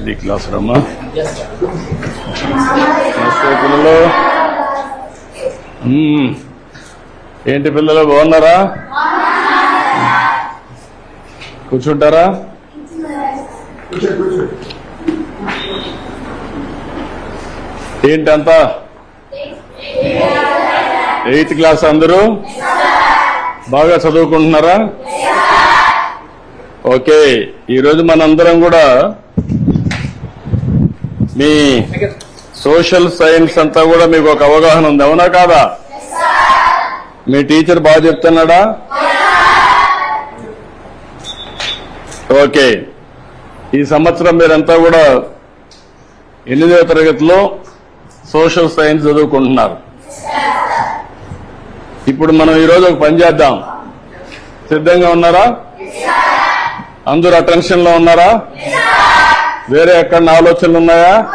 ఇది క్లాస్ రమ్మా. నమస్తే పిల్లలు. ఏంటి పిల్లలు బాగున్నారా? కూర్చుంటారా? ఏంటంతా? ఎయిత్ క్లాస్ అందరూ? బాగా చదువుకుంటున్నారా? ఓకే ఈరోజు మనందరం కూడా మీ సోషల్ సైన్స్ అంతా కూడా మీకు ఒక అవగాహన ఉంది. అవునా కాదా? మీ టీచర్ బాగా చెప్తున్నాడా? ఓకే. ఈ సంవత్సరం మీరంతా కూడా ఎనిమిదవ తరగతిలో సోషల్ సైన్స్ చదువుకుంటున్నారు. ఇప్పుడు మనం ఈరోజు ఒక పని చేద్దాం. సిద్ధంగా ఉన్నారా? అందరూ అటెన్షన్లో ఉన్నారా? వేరే ఎక్కడ ఆలోచనలు ఉన్నాయా?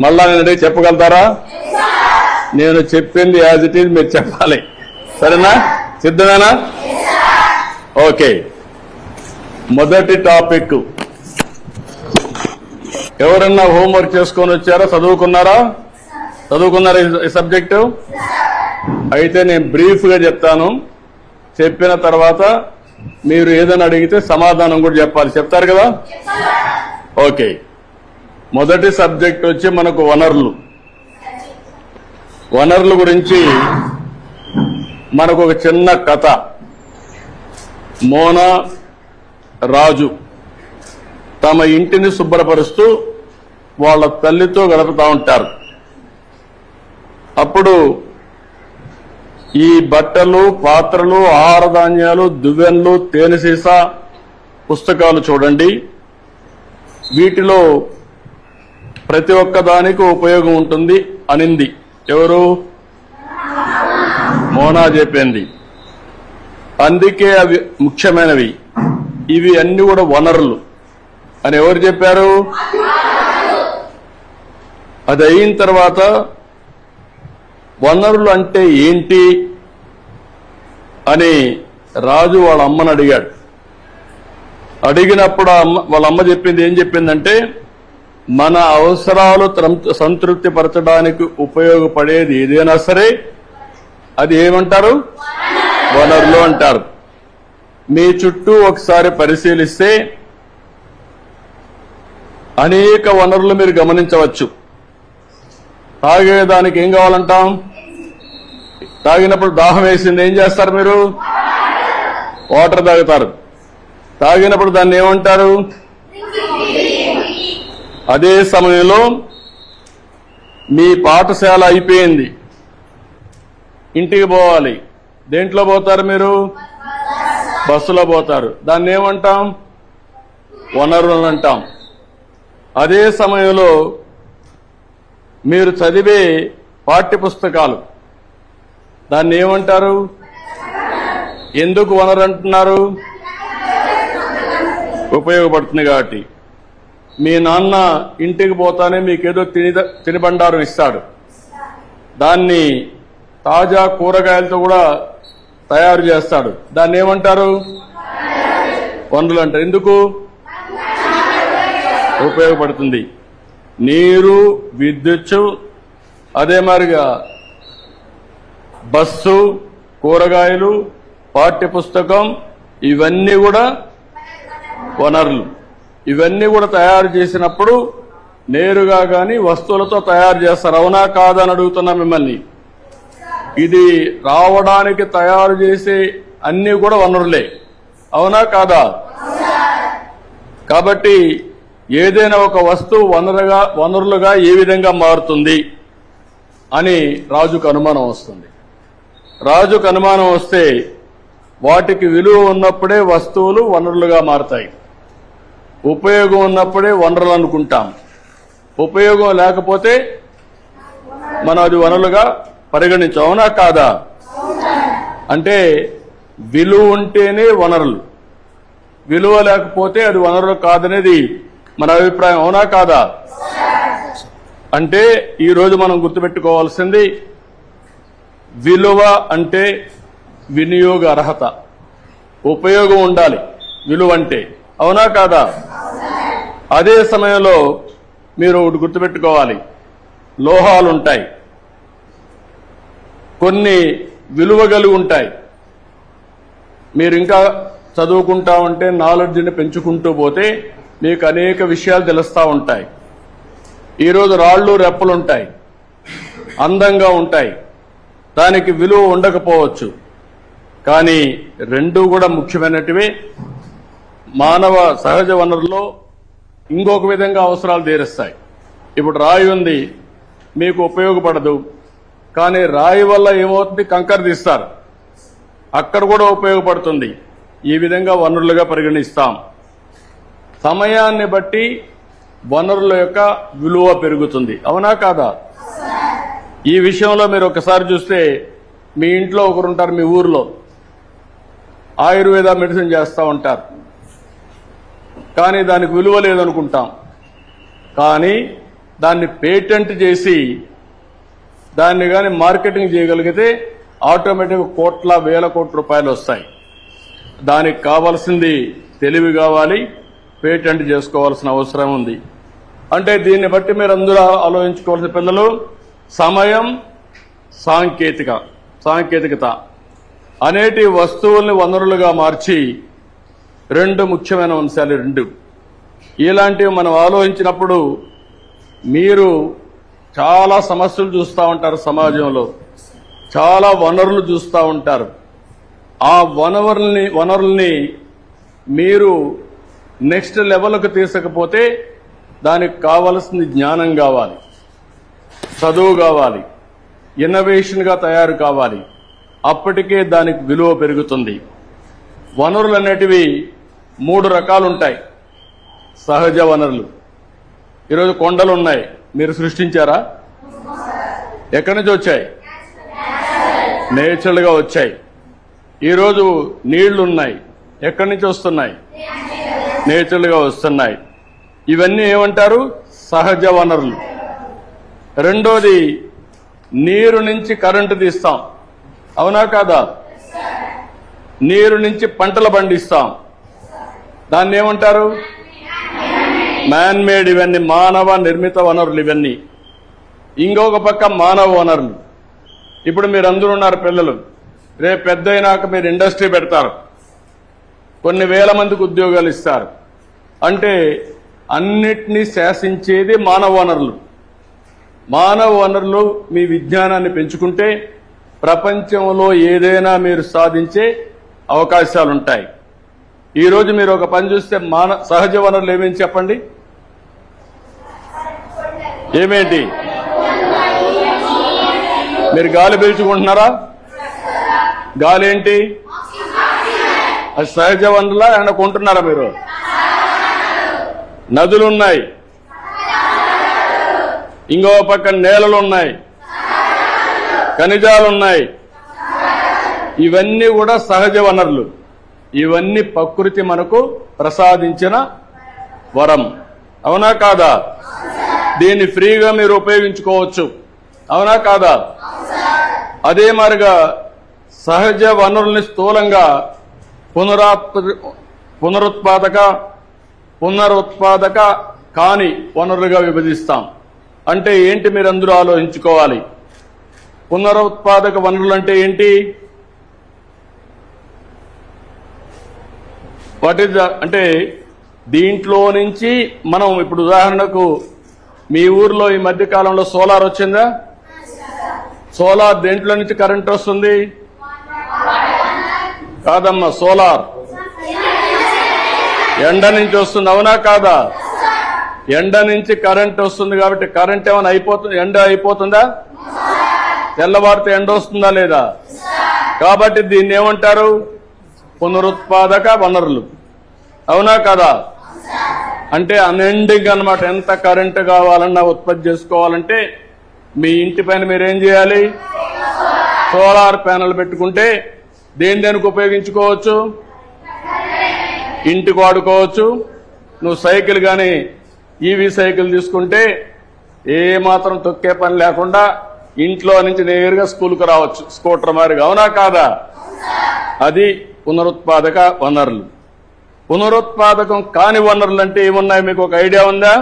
మళ్ళా నేను అడిగి చెప్పగలుగుతారా? నేను చెప్పింది యాజ్ ఇట్ ఈజ్ మీరు చెప్పాలి. సరేనా? సిద్ధమేనా? ఓకే. మొదటి టాపిక్. ఎవరన్నా హోంవర్క్ చేసుకొని వచ్చారా? చదువుకున్నారా? చదువుకున్నారా ఈ- సబ్జెక్టు? అయితే నేను బ్రీఫ్గా చెప్తాను. చెప్పిన తర్వాత మీరు ఏదైనా అడిగితే సమాధానం కూడా చెప్పాలి. చెప్తారు కదా? ఓకే. మొదటి సబ్జెక్ట్ వచ్చి మనకు వనరులు. వనరుల గురించి మనకు ఒక చిన్న కథ. మోనా రాజు తమ ఇంటిని శుభ్రపరుస్తూ వాళ్ళ తల్లితో గడుపుతూ ఉంటారు. అప్పుడు ఈ బట్టలు పాత్రలు ఆహార ధాన్యాలు దువ్వెన్లు తేనె సీసా పుస్తకాలు చూడండి. వీటిలో ప్రతి ఒక్క దానికి ఉపయోగం ఉంటుంది అనింది. ఎవరు? మోనా చెప్పింది. అందుకే అవి ముఖ్యమైనవి. ఇవి అన్ని కూడా వనరులు. అని ఎవరు చెప్పారు? అది అయిన తర్వాత వనరులు అంటే ఏంటి? అని రాజు వాళ్ళ అమ్మని అడిగాడు. అడిగినప్పుడు అమ్మ వాళ్ళ అమ్మ చెప్పింది ఏం చెప్పిందంటే మన అవసరాలు త్రం- సంతృప్తి పరచడానికి ఉపయోగపడేది ఏదైనా సరే అది ఏమంటారు? వనరులు అంటారు. మీ చుట్టూ ఒకసారి పరిశీలిస్తే అనేక వనరులు మీరు గమనించవచ్చు. తాగేదానికి ఏం కావాలంటాం? తాగినప్పుడు దాహం వేసింది ఏం చేస్తారు మీరు? వాటర్ తాగుతారు. తాగినప్పుడు దాన్ని ఏమంటారు? అదే సమయంలో మీ పాఠశాల అయిపోయింది. ఇంటికి పోవాలి. దేంట్లో పోతారు మీరు? బస్సులో పోతారు. దాన్ని ఏమంటాం? వనరులు అంటాం. అదే సమయంలో మీరు చదివే పాఠ్య పుస్తకాలు దాన్ని ఏమంటారు? ఎందుకు వనరు అంటున్నారు? ఉపయోగపడుతుంది కాబట్టి. మీ నాన్న ఇంటికి పోతానే మీకేదో తిని తినిబండారం ఇస్తాడు. దాన్ని తాజా కూరగాయలతో కూడా తయారు చేస్తాడు. దాన్ని ఏమంటారు? వనరులు అంటారు ఎందుకు? ఉపయోగపడుతుంది. నీరు విద్యుత్ అదే మాదిరిగా బస్సు కూరగాయలు పాఠ్య పుస్తకం ఇవన్నీ కూడా వనరులు. ఇవన్నీ కూడా తయారు చేసినప్పుడు నేరుగా కానీ వస్తువులతో తయారు చేస్తారు. అవునా కాదా అని అడుగుతున్నా మిమ్మల్ని. ఇది రావడానికి తయారు చేసే అన్నీ కూడా వనరులే. అవునా కాదా? కాబట్టి ఏదైనా ఒక వస్తువు వనరుగా వనరులుగా ఏ విధంగా మారుతుంది అని రాజుకు అనుమానం వస్తుంది. రాజుకు అనుమానం వస్తే వాటికి విలువ ఉన్నప్పుడే వస్తువులు వనరులుగా మారతాయి. ఉపయోగం ఉన్నప్పుడే వనరులు అనుకుంటాం. ఉపయోగం లేకపోతే మనం అది వనరులుగా పరిగణించాం. అవునా కాదా? అంటే విలువ ఉంటేనే వనరులు. విలువ లేకపోతే అది వనరులు కాదనేది మన అభిప్రాయం. అవునా కాదా? అంటే ఈరోజు మనం గుర్తుపెట్టుకోవాల్సింది విలువ అంటే వినియోగ అర్హత. ఉపయోగం ఉండాలి. విలువ అంటే. అవునా కాదా? అదే సమయంలో మీరు ఒకటి గుర్తుపెట్టుకోవాలి. లోహాలు ఉంటాయి కొన్ని విలువ ఉంటాయి. మీరు ఇంకా చదువుకుంటా ఉంటే నాలెడ్జ్ని పెంచుకుంటూ పోతే మీకు అనేక విషయాలు తెలుస్తూ ఉంటాయి. ఈరోజు రాళ్ళు రెప్పలు ఉంటాయి అందంగా ఉంటాయి. దానికి విలువ ఉండకపోవచ్చు. కానీ రెండు కూడా ముఖ్యమైనటివి. మానవ సహజ వనరులో ఇంకొక విధంగా అవసరాలు తీరుస్తాయి. ఇప్పుడు రాయి ఉంది మీకు ఉపయోగపడదు. కానీ రాయి వల్ల ఏమవుతుంది? కంకర తీస్తారు. అక్కడ కూడా ఉపయోగపడుతుంది. ఈ విధంగా వనరులుగా పరిగణిస్తాం. సమయాన్ని బట్టి వనరుల యొక్క విలువ పెరుగుతుంది. అవునా కాదా? ఈ విషయంలో మీరు ఒకసారి చూస్తే మీ ఇంట్లో ఒకరుంటారు మీ ఊర్లో. ఆయుర్వేద మెడిసిన్ చేస్తూ ఉంటారు. కానీ దానికి విలువ లేదనుకుంటాం. కానీ దాన్ని పేటెంట్ చేసి దాన్ని కానీ మార్కెటింగ్ చేయగలిగితే ఆటోమేటిక్ కోట్ల వేల కోట్ల రూపాయలు వస్తాయి. దానికి కావాల్సింది తెలివి కావాలి పేటెంట్ చేసుకోవాల్సిన అవసరం ఉంది. అంటే దీన్ని బట్టి మీరు అందరూ ఆలోచించుకోవాల్సిన పిల్లలు సమయం సాంకేతిక సాంకేతికత. అనేటి వస్తువుల్ని వనరులుగా మార్చి రెండు ముఖ్యమైన అంశాలు రెండు. ఇలాంటివి మనం ఆలోచించినప్పుడు మీరు చాలా సమస్యలు చూస్తూ ఉంటారు సమాజంలో. చాలా వనరులు చూస్తూ ఉంటారు. ఆ వనరుల్ని వనరుల్ని మీరు నెక్స్ట్ లెవెల్కు తీసుకపోతే దానికి కావలసింది జ్ఞానం కావాలి. చదువు కావాలి. ఇన్నోవేషన్గా తయారు కావాలి. అప్పటికే దానికి విలువ పెరుగుతుంది. వనరులు అనేటివి మూడు రకాలు ఉంటాయి సహజ వనరులు. ఈరోజు కొండలు ఉన్నాయి మీరు సృష్టించారా? ఎక్కడి నుంచి వచ్చాయి? నేచురల్గా వచ్చాయి. ఈరోజు నీళ్ళు ఉన్నాయి ఎక్కడి నుంచి వస్తున్నాయి? నేచురల్గా వస్తున్నాయి. ఇవన్నీ ఏమంటారు? సహజ వనరులు. రెండోది నీరు నుంచి కరెంటు తీస్తాం. అవునా కాదా? నీరు నుంచి పంటలు పండిస్తాం. దాన్ని ఏమంటారు? మ్యాన్ మేడ్ ఇవన్నీ మానవ నిర్మిత వనరులు ఇవన్నీ. ఇంకొక పక్క మానవ వనరులు. ఇప్పుడు మీరు అందరూ ఉన్నారు పిల్లలు. రేపు పెద్ద అయినాక మీరు ఇండస్ట్రీ పెడతారు. కొన్ని వేల మందికి ఉద్యోగాలు ఇస్తారు. అంటే అన్నిటినీ శాసించేది మానవ వనరులు. మానవ వనరులు మీ విజ్ఞానాన్ని పెంచుకుంటే ప్రపంచంలో ఏదైనా మీరు సాధించే అవకాశాలుంటాయి. ఈరోజు మీరు ఒక పని చూస్తే మాన సహజ వనరులు ఏమేమి చెప్పండి? ఏమేంటి? మీరు గాలి పీల్చుకుంటున్నారా? గాలి ఏంటి అది సహజ వనరులా? ఏమైనా కొంటున్నారా మీరు? నదులు ఉన్నాయి ఇంకో పక్క నేలలు ఉన్నాయి ఖనిజాలు ఉన్నాయి ఇవన్నీ కూడా సహజ వనరులు. ఇవన్నీ ప్రకృతి మనకు ప్రసాదించిన వరం. అవునా కాదా? దీన్ని ఫ్రీగా మీరు ఉపయోగించుకోవచ్చు. అవునా కాదా? అదే మరిగా సహజ వనరుల్ని స్థూలంగా పునరాత్ప పునరుత్పాదక పునరుత్పాదక కాని వనరులుగా విభజిస్తాం. అంటే ఏంటి మీరు అందరూ ఆలోచించుకోవాలి? పునరుత్పాదక వనరులు అంటే ఏంటి? వాట్ ఈస్ అంటే దీంట్లో నుంచి మనం ఇప్పుడు ఉదాహరణకు మీ ఊర్లో ఈ మధ్య కాలంలో సోలార్ వచ్చిందా? సోలార్ దేంట్లో నుంచి కరెంట్ వస్తుంది? కాదమ్మా సోలార్. ఎండ నుంచి వస్తుంది అవునా కాదా? ఎండ నుంచి కరెంట్ వస్తుంది కాబట్టి కరెంట్ ఏమైనా అయిపోతుంది ఎండ అయిపోతుందా? తెల్లవారితే ఎండ వస్తుందా లేదా? కాబట్టి దీన్ని ఏమంటారు? పునరుత్పాదక వనరులు. అవునా కదా? అంటే అన్ఎండింగ్ అనమాట ఎంత కరెంటు కావాలన్నా ఉత్పత్తి చేసుకోవాలంటే మీ ఇంటి పైన మీరేం చేయాలి? సోలార్ ప్యానల్ పెట్టుకుంటే దేని దేనికి ఉపయోగించుకోవచ్చు? ఇంటికి వాడుకోవచ్చు. నువ్వు సైకిల్ కానీ ఈవీ సైకిల్ తీసుకుంటే ఏ మాత్రం తొక్కే పని లేకుండా ఇంట్లో నుంచి నేరుగా స్కూల్కి రావచ్చు. స్కూటర్ మారిగా అవునా కాదా? అది పునరుత్పాదక వనరులు. పునరుత్పాదకం కాని వనరులు అంటే ఏమున్నాయి? మీకు ఒక ఐడియా ఉందా?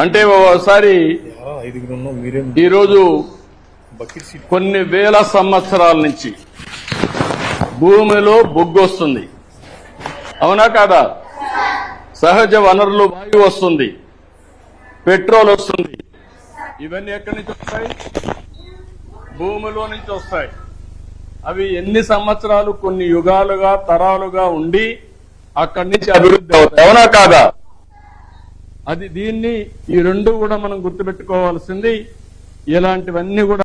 అంటే ఒకసారి ఈరోజు కొన్ని వేల సంవత్సరాల నుంచి భూమిలో బొగ్గు వస్తుంది. అవునా కాదా? సహజ వనరులు వాయువు వస్తుంది. పెట్రోల్ వస్తుంది. ఇవన్నీ ఎక్కడి నుంచి వస్తాయి? భూమిలో నుంచి వస్తాయి. అవి ఎన్ని సంవత్సరాలు కొన్ని యుగాలుగా తరాలుగా ఉండి అక్కడి నుంచి అభివృద్ధి అవుతాయి. అవునా కాదా? అది దీన్ని ఈ రెండు కూడా మనం గుర్తుపెట్టుకోవాల్సింది. ఇలాంటివన్నీ కూడా